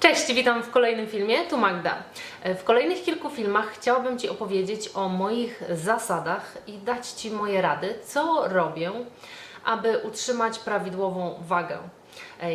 Cześć, witam w kolejnym filmie, tu Magda. W kolejnych kilku filmach chciałabym Ci opowiedzieć o moich zasadach i dać Ci moje rady, co robię, aby utrzymać prawidłową wagę.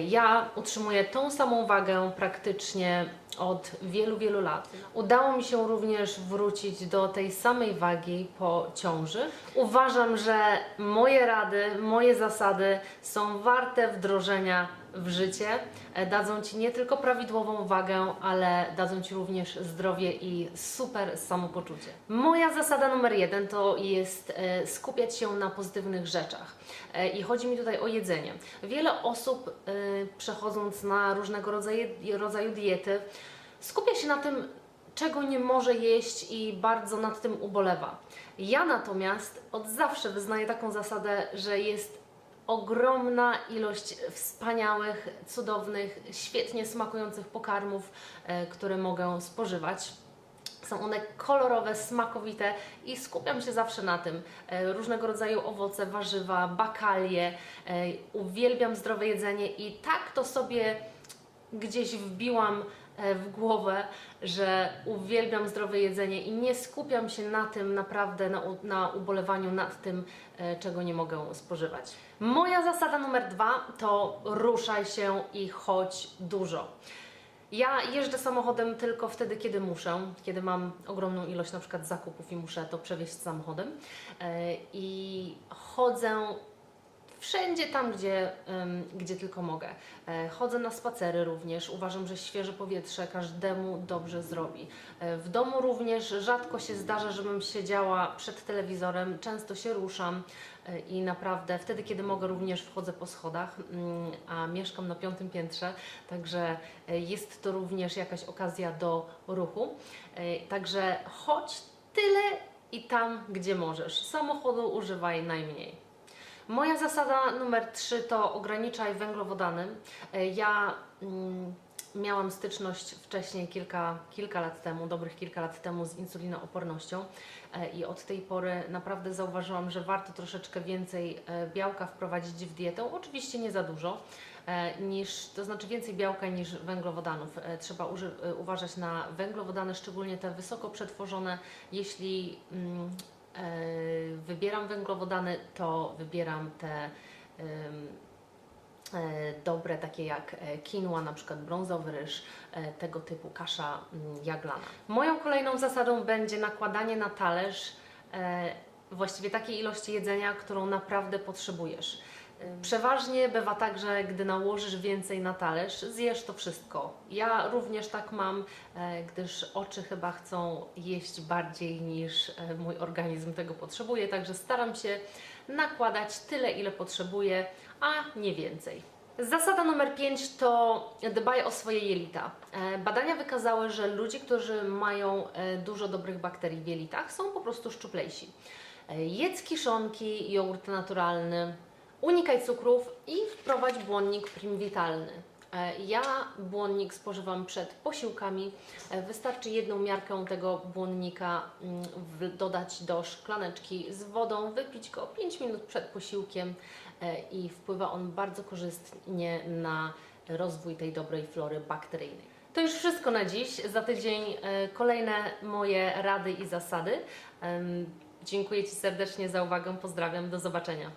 Ja utrzymuję tą samą wagę praktycznie od wielu, wielu lat. Udało mi się również wrócić do tej samej wagi po ciąży. Uważam, że moje rady, moje zasady są warte wdrożenia w życie. E, Dadzą Ci nie tylko prawidłową wagę, ale dadzą Ci również zdrowie i super samopoczucie. Moja zasada numer jeden to jest e, skupiać się na pozytywnych rzeczach. E, I chodzi mi tutaj o jedzenie. Wiele osób przechodząc na różnego rodzaju, rodzaju diety skupia się na tym, czego nie może jeść i bardzo nad tym ubolewa. Ja natomiast od zawsze wyznaję taką zasadę, że jest ogromna ilość wspaniałych, cudownych, świetnie smakujących pokarmów, e, które mogę spożywać. Są one kolorowe, smakowite i skupiam się zawsze na tym. E, Różnego rodzaju owoce, warzywa, bakalie. E, Uwielbiam zdrowe jedzenie i tak to sobie gdzieś wbiłam e, w głowę, że uwielbiam zdrowe jedzenie i nie skupiam się na tym naprawdę, na, na ubolewaniu nad tym, e, czego nie mogę spożywać. Moja zasada numer dwa to ruszaj się i chodź dużo. Ja jeżdżę samochodem tylko wtedy, kiedy muszę, kiedy mam ogromną ilość na przykład zakupów i muszę to przewieźć samochodem. E, I chodzę wszędzie tam, gdzie, gdzie tylko mogę. E, Chodzę na spacery również. Uważam, że świeże powietrze każdemu dobrze zrobi. E, W domu również rzadko się zdarza, żebym siedziała przed telewizorem. Często się ruszam e, i naprawdę wtedy, kiedy mogę, również wchodzę po schodach, mm, a mieszkam na piątym piętrze, także jest to również jakaś okazja do ruchu. Także chodź tyle i tam, gdzie możesz. Samochodu używaj najmniej. Moja zasada numer 3 to ograniczaj węglowodany. E, Ja mm, miałam styczność wcześniej, kilka, kilka lat temu, dobrych kilka lat temu z insulinoopornością e, i od tej pory naprawdę zauważyłam, że warto troszeczkę więcej e, białka wprowadzić w dietę. Oczywiście nie za dużo, niż, to znaczy więcej białka niż węglowodanów. Trzeba uważać na węglowodany, szczególnie te wysoko przetworzone. Jeśli mm, wybieram węglowodany, to wybieram te e, dobre, takie jak e, quinoa, na przykład brązowy ryż, e, tego typu kasza mm, jaglana. Moją kolejną zasadą będzie nakładanie na talerz e, właściwie takiej ilości jedzenia, którą naprawdę potrzebujesz. Przeważnie bywa tak, że gdy nałożysz więcej na talerz, zjesz to wszystko. Ja również tak mam, e, gdyż oczy chyba chcą jeść bardziej niż e, mój organizm tego potrzebuje, także staram się nakładać tyle, ile potrzebuję, a nie więcej. Zasada numer 5 to dbaj o swoje jelita. E, Badania wykazały, że ludzie, którzy mają dużo dobrych bakterii w jelitach, są po prostu szczuplejsi. Jedz kiszonki, jogurt naturalny, unikaj cukrów i wprowadź błonnik primwitalny. E, Ja błonnik spożywam przed posiłkami. E, Wystarczy jedną miarkę tego błonnika mm, dodać do szklaneczki z wodą, wypić go 5 minut przed posiłkiem e, i wpływa on bardzo korzystnie na rozwój tej dobrej flory bakteryjnej. To już wszystko na dziś. Za tydzień kolejne moje rady i zasady. Dziękuję Ci serdecznie za uwagę. Pozdrawiam. Do zobaczenia.